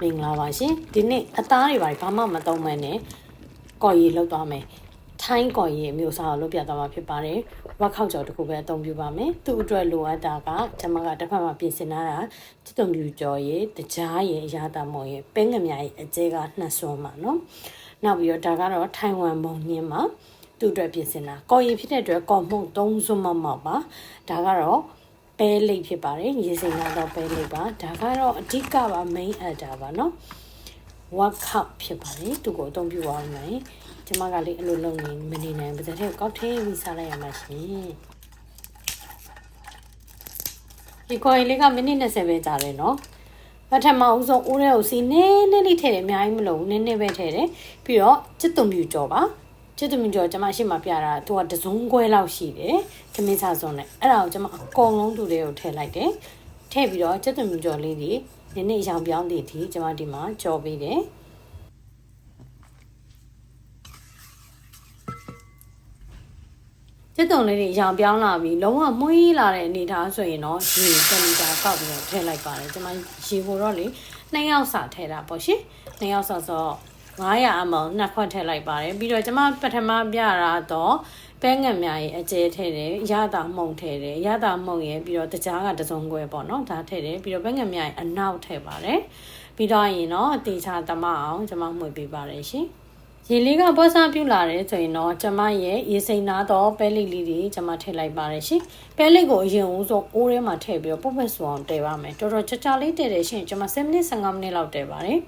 မင်္ဂလာပါရှင်ဒီနေ့အသားတွေပါဘာမှမသုံးမနဲ့ကော်ရည်လောက်သွားမယ်ထိုင်းကော်ရည်အမျိုးအစားကိုလုပ်ပြသွားမှာဖြစ်ပါတယ်ဝက်ခောက်ကြော်တစ်ခုပဲအသုံးပြုပါမယ်သူ့အတွက်လိုအပ်တာကကျွန်မကတစ်ဖက်မှာပြင်ဆင်ထားတာချစ်တုံပြူကြော်ရည်တကြားရည်အရာတာမော်ရည်ပင်းငမြရည်အကျဲကနှစ်စွန်းပါနော်နောက်ပြီးတော့ဒါကတော့ထိုင်ဝမ်မုံညင်းမှာသူ့အတွက်ပြင်ဆင်တာကော်ရည်ဖြစ်တဲ့အတွက်ကော်မှုန့်၃စွန်းမမောက်ပါဒါကတော့ ပဲလိပ်ဖြစ်ပါတယ်ရေစိမ်လာတော့ပဲလိပ်ပါဒါကတော့အဓိကပါ main adder ပါเนาะ work cup ဖြစ်ပါတယ်သူကိုအသုံးပြုပါမယ်ကျမကလေးအလိုလုံးနေမနေနိုင်ပါစတဲ့ကောက်ထဲပြီးစားလိုက်ရမှာရှင်ဒီကိုလေးကမိနစ်20ပဲကြာတယ်เนาะပထမဦးဆုံးဦးရဲကိုစီနည်းနည်းလေးထည့်တယ်အများကြီးမလို့နည်းနည်းပဲထည့်တယ်ပြီးတော့ချစ်တုံပြူကြောပါ ချစ်တုံပြူကြောကျမရှိမှပြတာသူကတစုံခွဲလောက်ရှိတယ်ခမင်းစားစုံနဲ့အဲ့ဒါကိုကျမအကုန်လုံးသူတွေကိုထည့်လိုက်တယ်ထည့်ပြီးတော့ချစ်တုံပြူကြောလေးတွေနည်းနည်းရောင်ပြောင်းတည်ဒီကျမဒီမှာကြော်ပေးတယ်ကျက်တုံလေးတွေရောင်ပြောင်းလာပြီးလုံးဝမွေးလာတဲ့အနေအထားဆိုရင်တော့ရေတလီတာကောက်ပြီးတော့ထည့်လိုက်ပါတယ်ကျွန်မရေကိုတော့လေနှစ်ယောက်စာထည့်တာပေါ့ရှင်နှစ်ယောက်စာဆို 900 ml နှစ်ခွက်ထည့်လိုက်ပါတယ်ပြီးတော့ကျွန်မပထမပြတာတော့ပဲငံများရဲ့အကျဲထည့်တယ်ရတာမှုန်ထည့်တယ်ရတာမှုန်ရဲ့ပြီးတော့တကြားကတစုံခွဲပေါ့နော်ဒါထည့်တယ်ပြီးတော့ပဲငံများရဲ့အနောက်ထည့်ပါတယ်ပြီးတော့ရင်တော့အသေးချာတမအောင်ကျွန်မမှွေပေးပါတယ်ရှင် ရေလေးကဘောဆာပြူလာတယ်ဆိုရင်တော့ကျမရဲ့ရေစိမ်နာတော့ပဲလိလေးတွေကျမထည့်လိုက်ပါတယ်ရှင်ပဲလိကိုအရင်ဦးဆုံးအိုးထဲမှာထည့်ပြီးတော့ပုတ်ဖက်ဆွအောင်တည်ပါမယ်တော်တော်ကြကြလေးတည်တယ်ရှင်ကျမ7မိနစ်15မိနစ်လောက်တည်ပါတယ်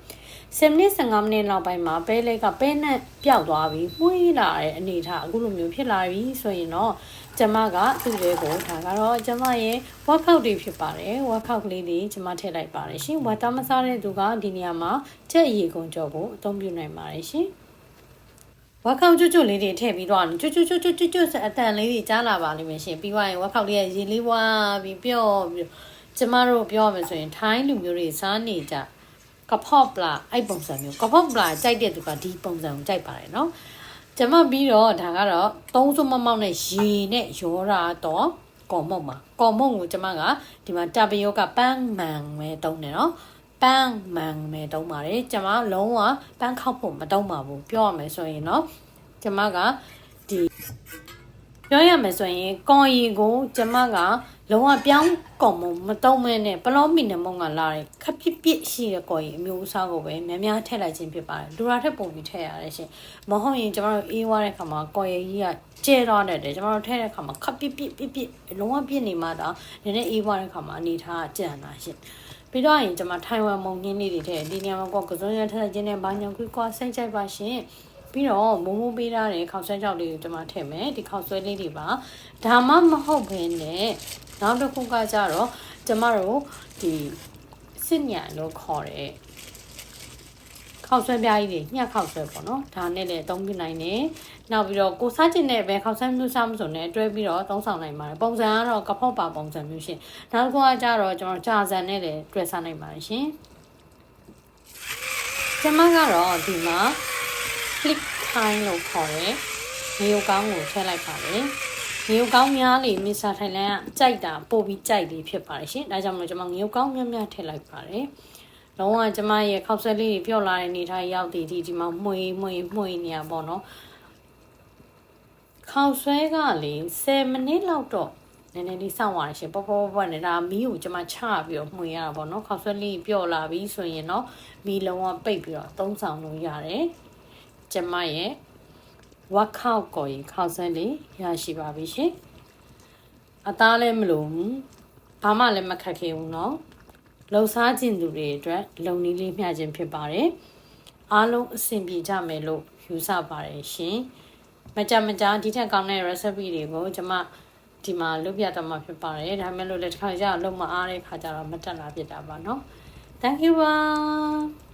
7မိနစ်15မိနစ်လောက်ပိုင်းမှာပဲလိကပဲနဲ့ပျောက်သွားပြီးမှုေးလာတဲ့အနေထားအခုလိုမျိုးဖြစ်လာပြီဆိုရင်တော့ကျမကသူ့လေးကိုဒါကတော့ကျမရဲ့ workout တွေဖြစ်ပါတယ် workout လေးတွေကျမထည့်လိုက်ပါတယ်ရှင်ဝတ်သားမစားတဲ့သူကဒီနေရာမှာကြက်ရီကုန်ကြောဖို့အသုံးပြုနိုင်ပါတယ်ရှင် ဝက်ခောက်ကျွတ်ကျွတ်လေးတွေထည့်ပြီးတော့ကျွတ်ကျွတ်ကျွတ်ကျွတ်ကျွတ်ကျွတ်အတန်လေးတွေကြားလာပါလိမ့်မယ်ရှင်ပြီးသွားရင်ဝက်ခောက်လေးရဲ့ရေလေးဝါပြီးပြော့ပြီးကျမတို့ပြောရမယ်ဆိုရင်ထိုင်းလူမျိုးတွေစားနေကြကဖော့ပလာအဲ့ပုံစံမျိုးကဖော့ပလာကြိုက်တဲ့သူကဒီပုံစံကိုကြိုက်ပါတယ်နော်ကျမပြီးတော့ဒါကတော့သုံးစုမမောက်နဲ့ရေနဲ့ရောတာတော့ကော်မုံမှာကော်မုံကိုကျမကဒီမှာတာပယောကပန်းမှန်ပဲတုံးတယ်နော် ပန်းမှန်မယ်တုံးပါတယ်ကျမလုံးဝပန်းခောက်ဖို့မတုံးပါဘူးပြောရမယ်ဆိုရင်เนาะကျမကဒီပြောရမယ်ဆိုရင်ကော်ရီကိုကျမကလုံးဝပြောင်းကော်မမတုံးမဲနဲ့ပလောမီနမုံကလာတဲ့ခပ်ပစ်ပစ်ရှိတဲ့ကော်ရီအမျိုးအစားကိုပဲများများထည့်လိုက်ခြင်းဖြစ်ပါတယ်လူရာထက်ပုံပြီးထည့်ရတယ်ရှင်မဟုတ်ရင်ကျမတို့အေးွားတဲ့ခါမှာကော်ရီကြီးကကျဲတော့တယ်ကျမတို့ထည့်တဲ့ခါမှာခပ်ပစ်ပစ်ပစ်ပစ်လုံးဝပြစ်နေမှတော့နည်းနည်းအေးွားတဲ့ခါမှာအနေထားကကြံတာရှင် ပြီးတော့ရင်ကျွန်မထိုင်ဝမ်မုံညင်းလေးတွေထည့်ဒီနေရာမှာကောကစုံရထက်ခြင်းနဲ့ဘာညောင်ခွေးကွာစိတ်ကြိုက်ပါရှင်ပြီးတော့မုံမုံပေးထားတဲ့ခေါက်ဆွဲကြောက်လေးကိုကျွန်မထည့်မယ်ဒီခေါက်ဆွဲလေးတွေပါဒါမှမဟုတ်ဘဲနဲ့နောက်တစ်ခုကကြတော့ကျွန်မတို့ဒီစစ်ညံလို့ခေါ်တဲ့ ခောက်ဆွဲပြားကြီးတွေညှက်ခောက်ဆွဲပေါ့နော်ဒါနဲ့လည်းအသုံးပြုနိုင်တယ်နောက်ပြီးတော့ကိုစားကျင်တဲ့ပဲခောက်ဆွဲမျိုးစားမစုံနဲ့တွဲပြီးတော့သုံးဆောင်နိုင်ပါတယ်ပုံစံကတော့ကဖောက်ပါပုံစံမျိုးရှင်နောက်တစ်ခုကကြတော့ကျွန်တော်ကြာစံနဲ့လည်းတွဲစားနိုင်ပါတယ်ရှင်ကျွန်မကတော့ဒီမှာ click time လို့ခေါ်တဲ့ငရုတ်ကောင်းကိုထည့်လိုက်ပါတယ်ငရုတ်ကောင်းများလေမစ္စတာထိုင်လန်ကကြိုက်တာပို့ပြီးကြိုက်လေးဖြစ်ပါတယ်ရှင်ဒါကြောင့်မလို့ကျွန်မငရုတ်ကောင်းများများထည့်လိုက်ပါတယ် လုံးဝကျမရဲ့ခောက်ဆွဲလေးတွေပြော့လာတဲ့နေထားရောက်တည်ဒီဒီမှာမှွေမှွေမှွေနေရပေါ့နော်ခောက်ဆွဲကလေ10မိနစ်လောက်တော့နည်းနည်းလေးစောင့်ရရှင်ပေါ့ပေါ့ပေါ့နဲ့ဒါမီးကိုကျမချပြီးတော့မှွေရတာပေါ့နော်ခောက်ဆွဲလေးပြော့လာပြီဆိုရင်တော့မီးလုံးဝပိတ်ပြီးတော့သုံးဆောင်လို့ရတယ်ကျမရဲ့ဝက်ခောက်ကိုရင်ခောက်ဆွဲလေးရရှိပါပြီရှင်အသားလည်းမလို့ဘာမှလည်းမခက်ခဲဘူးเนาะ လှုပ်ရှားခြင်းသူတွေအတွက်လုံနည်းလေးမျှခြင်းဖြစ်ပါတယ်။အားလုံးအဆင်ပြေကြမယ်လို့ယူဆပါတယ်ရှင်။မကြမကြဒီထက်ကောင်းတဲ့ recipe တွေကိုကျွန်မဒီမှာလုပ်ပြတမှာဖြစ်ပါတယ်။ဒါမှမဟုတ်လည်းတစ်ခါရလုံမအားတဲ့ခါကျတော့မတက်လာဖြစ်တာပါနော်။ Thank you ပါ